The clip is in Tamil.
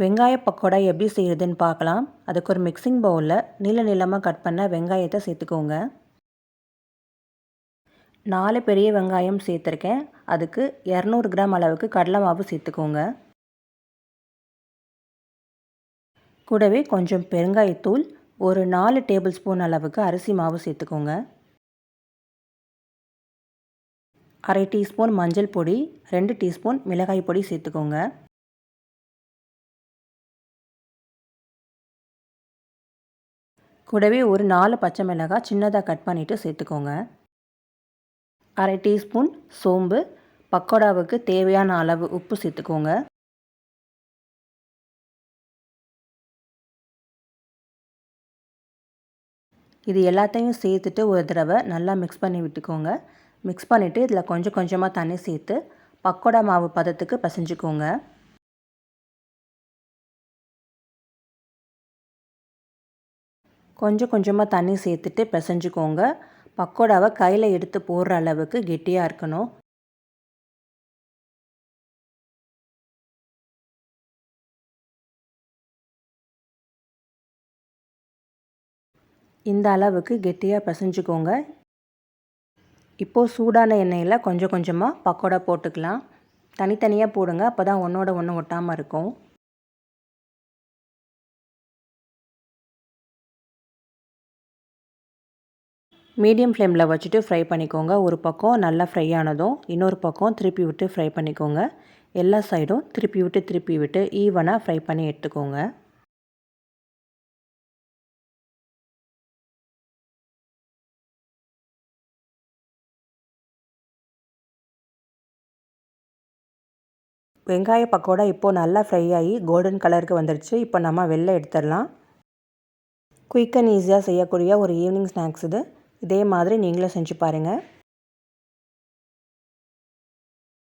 வெங்காய பக்கோடா எப்படி செய்கிறதுன்னு பார்க்கலாம். அதுக்கு ஒரு மிக்சிங் பவுலில் நீள நீளமாக கட் பண்ண வெங்காயத்தை சேர்த்துக்கோங்க. நாலு பெரிய வெங்காயம் சேர்த்துருக்கேன். அதுக்கு இரநூறு கிராம் அளவுக்கு கடலை மாவு சேர்த்துக்கோங்க. கூடவே கொஞ்சம் பெருங்காயத்தூள் ஒரு நாலு டேபிள் ஸ்பூன் அளவுக்கு அரிசி மாவு சேர்த்துக்கோங்க. அரை டீஸ்பூன் மஞ்சள் பொடி ரெண்டு டீஸ்பூன் மிளகாய் பொடி சேர்த்துக்கோங்க. கூடவே ஒரு நாலு பச்சை மிளகாய் சின்னதாக கட் பண்ணிவிட்டு சேர்த்துக்கோங்க. அரை டீஸ்பூன் சோம்பு பக்கோடாவுக்கு தேவையான அளவு உப்பு சேர்த்துக்கோங்க. இது எல்லாத்தையும் சேர்த்துட்டு ஒரு தடவை நல்லா மிக்ஸ் பண்ணி விட்டுக்கோங்க. மிக்ஸ் பண்ணிவிட்டு இதில் கொஞ்சம் கொஞ்சமாக தண்ணி சேர்த்து பக்கோடா மாவு பதத்துக்கு பசைஞ்சுக்கோங்க. கொஞ்சம் கொஞ்சமாக தண்ணி சேர்த்துட்டு பிசைஞ்சுக்கோங்க. பக்கோடாவை கையில் எடுத்து போடுற அளவுக்கு கெட்டியாக இருக்கணும். இந்த அளவுக்கு கெட்டியாக பிசைஞ்சுக்கோங்க. இப்போது சூடான எண்ணெயில் கொஞ்சம் கொஞ்சமாக பக்கோடா போட்டுக்கலாம். தனித்தனியாக போடுங்க. அப்போ தான் ஒன்றோட ஒன்று ஒட்டாமல் இருக்கும். மீடியம் ஃப்ளேமில் வச்சுட்டு ஃப்ரை பண்ணிக்கோங்க. ஒரு பக்கம் நல்லா ஃப்ரை ஆனதும் இன்னொரு பக்கம் திருப்பி விட்டு ஃப்ரை பண்ணிக்கோங்க. எல்லா சைடும் திருப்பி விட்டு திருப்பி விட்டு ஈவனாக ஃப்ரை பண்ணி எடுத்துக்கோங்க. வெங்காய பக்கோடா இப்போது நல்லா ஃப்ரை ஆகி கோல்டன் கலருக்கு வந்துடுச்சு இப்போ நம்ம வெளில எடுத்துடலாம். குயிக் அண்ட் ஈஸியாக செய்யக்கூடிய ஒரு ஈவினிங் ஸ்நாக்ஸ் இது. இதே மாதிரி நீங்களும் செஞ்சு பாருங்கள்